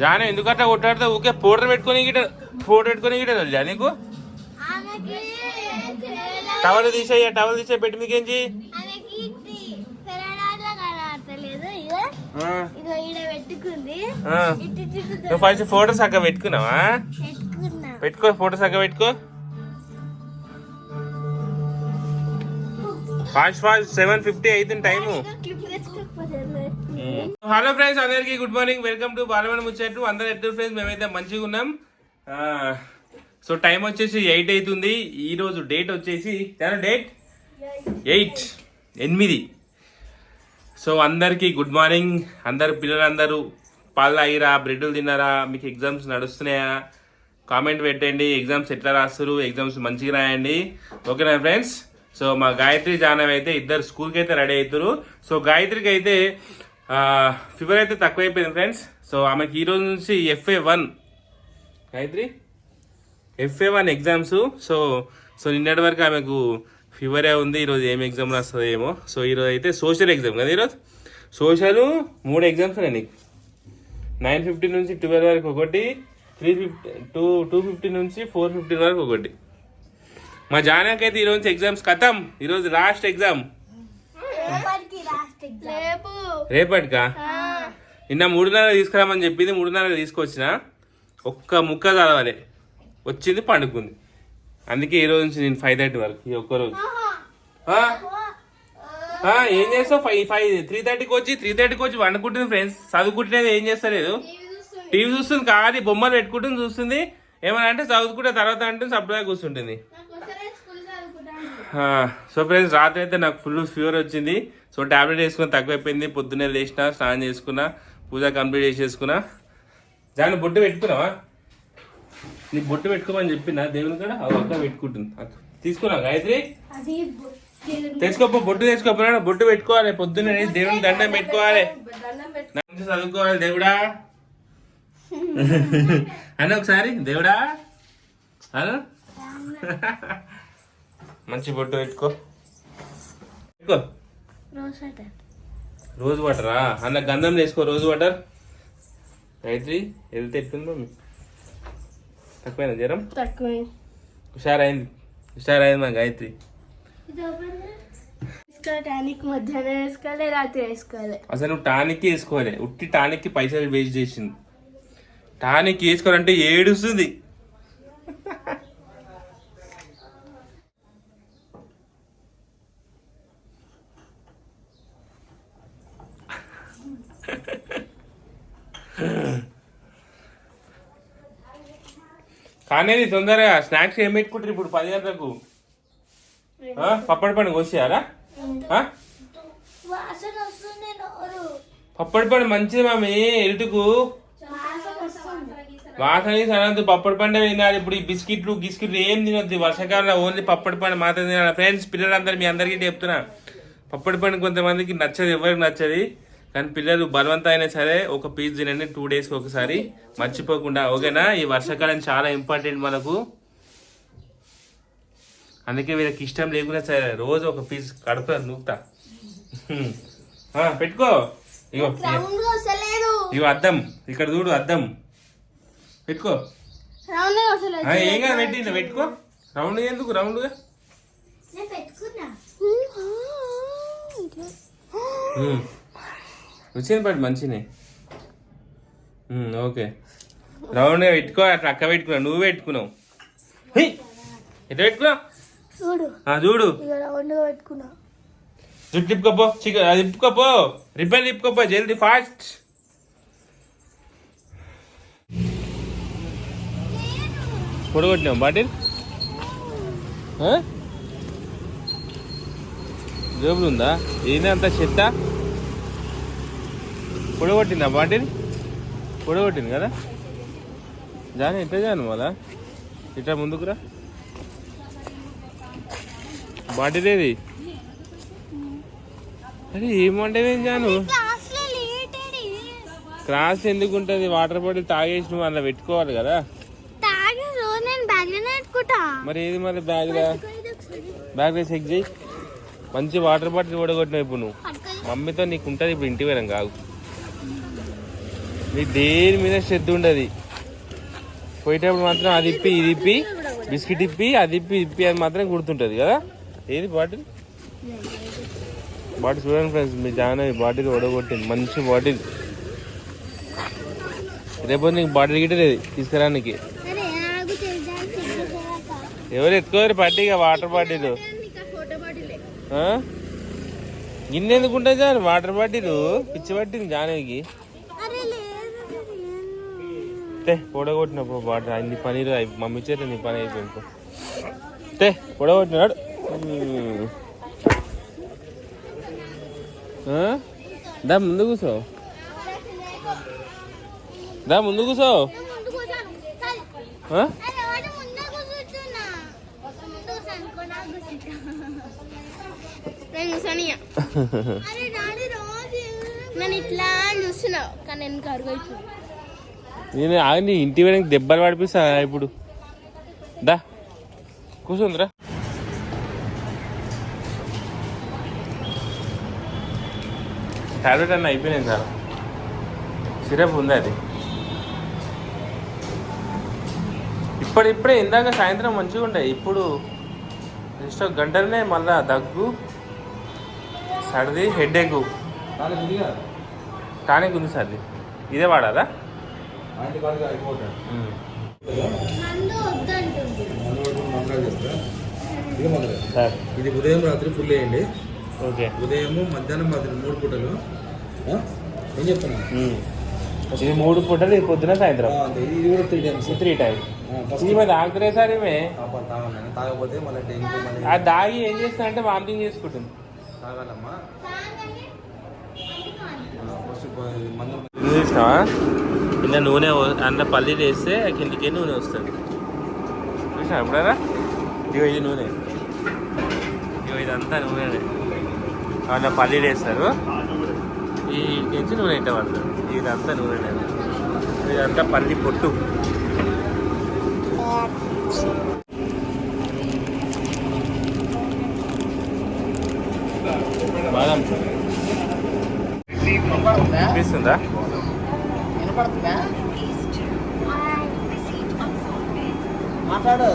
జానే ఎందుకు అట్లా కొట్టాడితే? ఊకే పౌడర్ పెట్టుకొని గిట పౌడర్ పెట్టుకొని గిట తెలుసా నీకు? టవల్ తీసేయ టవల్ తీసే పెట్టి మీకేంచి నువ్వు ఫస్ట్ ఫోటోస్ అక్క పెట్టుకున్నావా? పెట్టుకున్నా. పెట్టుకో ఫోటోస్ అక్క పెట్టుకో. ఫాస్ట్ ఫాస్ట్ సెవెన్ ఫిఫ్టీ అవుతుంది టైము. హలో ఫ్రెండ్స్ అందరికి గుడ్ మార్నింగ్ వెల్కమ్ టు బాలమణ ముచ్చట్లు అందరు ఎట్టు ఫ్రెండ్స్ మేమైతే మంచిగా ఉన్నాం. సో టైం వచ్చేసి ఎయిట్ అవుతుంది. ఈ రోజు డేట్ వచ్చేసి డేట్ ఎయిట్ ఎనిమిది. సో అందరికీ గుడ్ మార్నింగ్ అందరు పిల్లలందరూ పాలు అయ్యిరా బ్రెడ్లు తిన్నారా? మీకు ఎగ్జామ్స్ నడుస్తున్నాయా? కామెంట్ పెట్టండి. ఎగ్జామ్స్ ఎట్లా రాస్తారు ఎగ్జామ్స్ మంచిగా రాయండి. ఓకేనా ఫ్రెండ్స్ సో మా గాయత్రి జానవ్ అయితే ఇద్దరు స్కూల్కి అయితే రెడీ అవుతారు సో గాయత్రికి అయితే ఫీవర్ అయితే తక్కువైపోయింది ఫ్రెండ్స్ సో ఆమెకి ఈరోజు నుంచి F A one Gayathri? F A one exams so so నిన్నటి వరకు ఆమెకు ఫీవరే ఉంది ఈరోజు ఏం ఎగ్జామ్ రాస్తుందో ఏమో. సో ఈరోజు అయితే సోషల్ ఎగ్జామ్ కదా ఈరోజు? సోషల్ మూడు ఎగ్జామ్స్ ఉన్నాయి నీకు. నైన్ ఫిఫ్టీ నుంచి ట్వెల్వ్ వరకు ఒకటి three fifty two two fifty నుంచి ఫోర్ ఫిఫ్టీన్ వరకు ఒకటి. మా జానాకైతే ఈరోజు ఎగ్జామ్స్ కథం ఈరోజు లాస్ట్ ఎగ్జామ్ రేపటికి? నిన్న మూడున్నర తీసుకురామని చెప్పింది మూడున్నర తీసుకొచ్చిన. ఒక్క ముక్క చదవాలి. వచ్చింది పండుకుంది. అందుకే ఈ రోజు నుంచి నేను ఫైవ్ థర్టీ వరకు ఈ ఒక్క రోజు. ఆ? ఆ, ఏం చేస్తావు? ఫైవ్ ఫైవ్ త్రీ థర్టీకి వచ్చి త్రీ థర్టీకి వచ్చి వండుకుంటుంది ఫ్రెండ్స్ చదువుకుంటున్నది ఏం చేస్తలేదు. టీవీ చూస్తుంది. కాదు బొమ్మలు పెట్టుకుంటుంది చూస్తుంది. ఏమన్నా అంటే చదువుకుంటే తర్వాత అంటే సప్లై కూర్చుంటుంది. సో ఫ్రెండ్స్ రాత్రి అయితే నాకు ఫుల్ ఫీవర్ వచ్చింది. సో టాబ్లెట్ వేసుకుని తక్కువైపోయింది. పొద్దున్నే లేచిన స్నానం చేసుకున్నా పూజ కంప్లీట్ చేసేసుకున్నా. దాన్ని బొట్టు పెట్టుకున్నావా? నీ బొట్టు పెట్టుకోమని చెప్పిన దేవుని కూడా ఆ అక్క పెట్టుకుంటుంది. అక్క తీసుకున్నా గాయత్రి. తెచ్చుకోపో బొట్టు తెచ్చుకోపోయినా బొట్టు పెట్టుకోవాలి. పొద్దున్నే దేవుని దండం పెట్టుకోవాలి. చదువుకోవాలి దేవుడా. అని ఒకసారి దేవుడా. అను మంచి బొట్టు పెట్టుకో. పెట్టుకో. రోజ్ వాటర్ రోజు వాటరా అన్న గంధం వేసుకో రోజు వాటర్ గాయత్రి వెళ్తే ఎట్లుందో మీ? తక్కువైనా జ్వరం? తక్కువ హుషారైంది. హుషారైంది మా గాయత్రి. వేసుకోవడానికి మధ్యాహ్నం వేసుకోవాలి రాత్రి వేసుకోవాలి. అసలు నువ్వు టానిక్ వేసుకోవాలి. ఉట్టి టానిక్ పైసలు వేస్ట్ చేసింది. టానిక్ వేసుకోవాలంటే ఏడుస్తుంది. కానీ తొందరగా స్నాక్స్ ఏం పెట్టుకుంటారు ఇప్పుడు పది గంటలకు? పప్పడి పండు నోరు. పప్పడి పండు మంచిది మామి ఎరుటుకు వాసన సనంత పప్పడి పండు తినాలి. ఇప్పుడు ఈ బిస్కెట్లు గిస్కెట్లు ఏం తినొద్దు. వర్షాకాలంలో ఓన్లీ పప్పడి పండు మాత్రం తినాలి. ఫ్రెండ్స్ పిల్లలందరూ మీ అందరికీ చెప్తున్నా. పప్పడి పండు కొంతమందికి నచ్చదు ఎవరికి నచ్చది? కానీ పిల్లలు బలవంతం అయినా సరే ఒక పీస్ తినండి టూ డేస్కి ఒకసారి. మర్చిపోకుండా ఓకేనా? ఈ వర్షాకాలం చాలా ఇంపార్టెంట్ మనకు. అందుకే వీళ్ళకి ఇష్టం లేకుండా సరే రోజు ఒక పీస్ కడుపులో నూకుతా. పెట్టుకో. ఇగో ఇగో. అద్దం. ఇక్కడ చూడు అద్దం. పెట్టుకో. ఏం కాదు పెట్టి పెట్టుకో. రౌండ్ ఎందుకు రౌండ్గా? నేను పెట్టుకున్నా. వచ్చింది పట్టు మంచినే. ఓకే. రౌండ్గా పెట్టుకో అట్లా అక్క పెట్టుకున్నావు నువ్వు పెట్టుకున్నావు! ఎట్లా పెట్టుకున్నావు? చూడు. చూడు. రౌండ్ జుట్టు తిప్పుకోపో. చికెన్ అది తిప్పుకోపో. రిబ్బన్ తిప్పుకోపో జల్దీ ఫాస్ట్. పొడగొట్టినాం బాటిల్? జేబులు ఉందా ఏంది అంత చెత్త? పొడగొట్టిందా బాటిల్? పొడగొట్టింది కదా? జాని ఎట్లా జాను మళ్ళా? ఇట్లా ముందుకురా బాటిల్ ఏది? అరే ఏమంటేనేం జాను? క్రాస్ ఎందుకు ఉంటుంది? వాటర్ బాటిల్ తాగేసి నువ్వు అలా పెట్టుకోవాలి కదా. మరి ఏది మరి బ్యాగ్లో బ్యాగ్లో చెక్ చేయి. మంచి వాటర్ బాటిల్ ఓడగొట్టినావు ఇప్పుడు నువ్వు. మమ్మీతో నీకు ఉంటుంది ఇప్పుడు ఇంటి పోయినాం కాదు నీకు దేని మీద శ్రద్ధ ఉండదు? పోయేటప్పుడు మాత్రం అది ఇప్పి ఇది ఇప్పి బిస్కెట్ ఇప్పి అది ఇప్పి ఇప్పి అది మాత్రం గుర్తుంటుంది కదా? ఏది బాటిల్? బాటిల్ చూడండి ఫ్రెండ్స్ మీ జాహ్నవి బాటిల్ ఓడగొట్టింది మంచి బాటిల్. రేపు నీకు బాటిల్ గిట్టలేదు తీసుకురానికి. ఎవరు ఎత్తుకోరు పట్టిగా వాటర్ బాటిల్. గిన్నె ఎందుకు జాన్ వాటర్ బాటిల్ పిచ్చి పట్టింది జానవికి. తే పొడగొట్టినప్పుడు వాటర్ అన్ని పనీరు అయి మమ్మీ చేత నీ పని అయిపోయింది పో. తే పొడగొట్టినాడు? దా ముందు కూసో. దా ముందు వాడు కూర్చుంటా నేను ఇట్లా చూస్తున్నావు. కానీ నేను కరువు అయిపోయింది. నేను ఆగి ఇంటి వెళ్ళి దెబ్బలు పడిపిస్తా ఇప్పుడు. దా కూర్చుందిరా. టాబ్లెట్ అన్న అయిపోయినాయి సార్. సిరప్ ఉంది అది. ఇప్పుడిప్పుడే ఇందాక సాయంత్రం మంచిగా ఉండే ఇప్పుడు జస్ట్ ఒక గంటలనే మళ్ళా దగ్గు సర్ది హెడ్ ఎగ్ టానిక్ ఉంది సార్ ఇది. ఇదే వాడాలా? మందు వద్దంటుంది. సార్. ఇది ఉదయం రాత్రి ఫుల్ వేయండి. ఓకే. ఉదయం మధ్యాహ్నం రాత్రి మూడు పూటలు? ఏం చెప్తున్నా. ఇది మూడు పూటలు ఇది పొద్దున సాయంత్రం. ఇది కూడా త్రీ టైమ్స్ త్రీ టైమ్స్ ఇది మరి తాగుతురే సార్ ఏమే తాగాలి తాగకపోతే మళ్ళీ డెంగ్యూ మళ్ళీ ఆ దాగి ఏం చేస్తా అంటే వామిటింగ్ చేసుకుంటుంది. తాగాలమ్మా. ఫస్ట్ మందు కింద నూనె అందులో పల్లీలు వేస్తే కిందికి నూనె వస్తుంది. చూసినా ఎప్పుడరా ఇగో ఇది నూనె. ఇగో ఇదంతా నూనె అందులో పల్లీలు వేస్తారు. ఈ నుంచి నూనె ఇట్ట పడుతుంది ఇదంతా నూనె ఇదంతా పల్లి పొట్టు. బాదం. అనిపిస్తుందా వినపడుతుందా మాట్లాడు.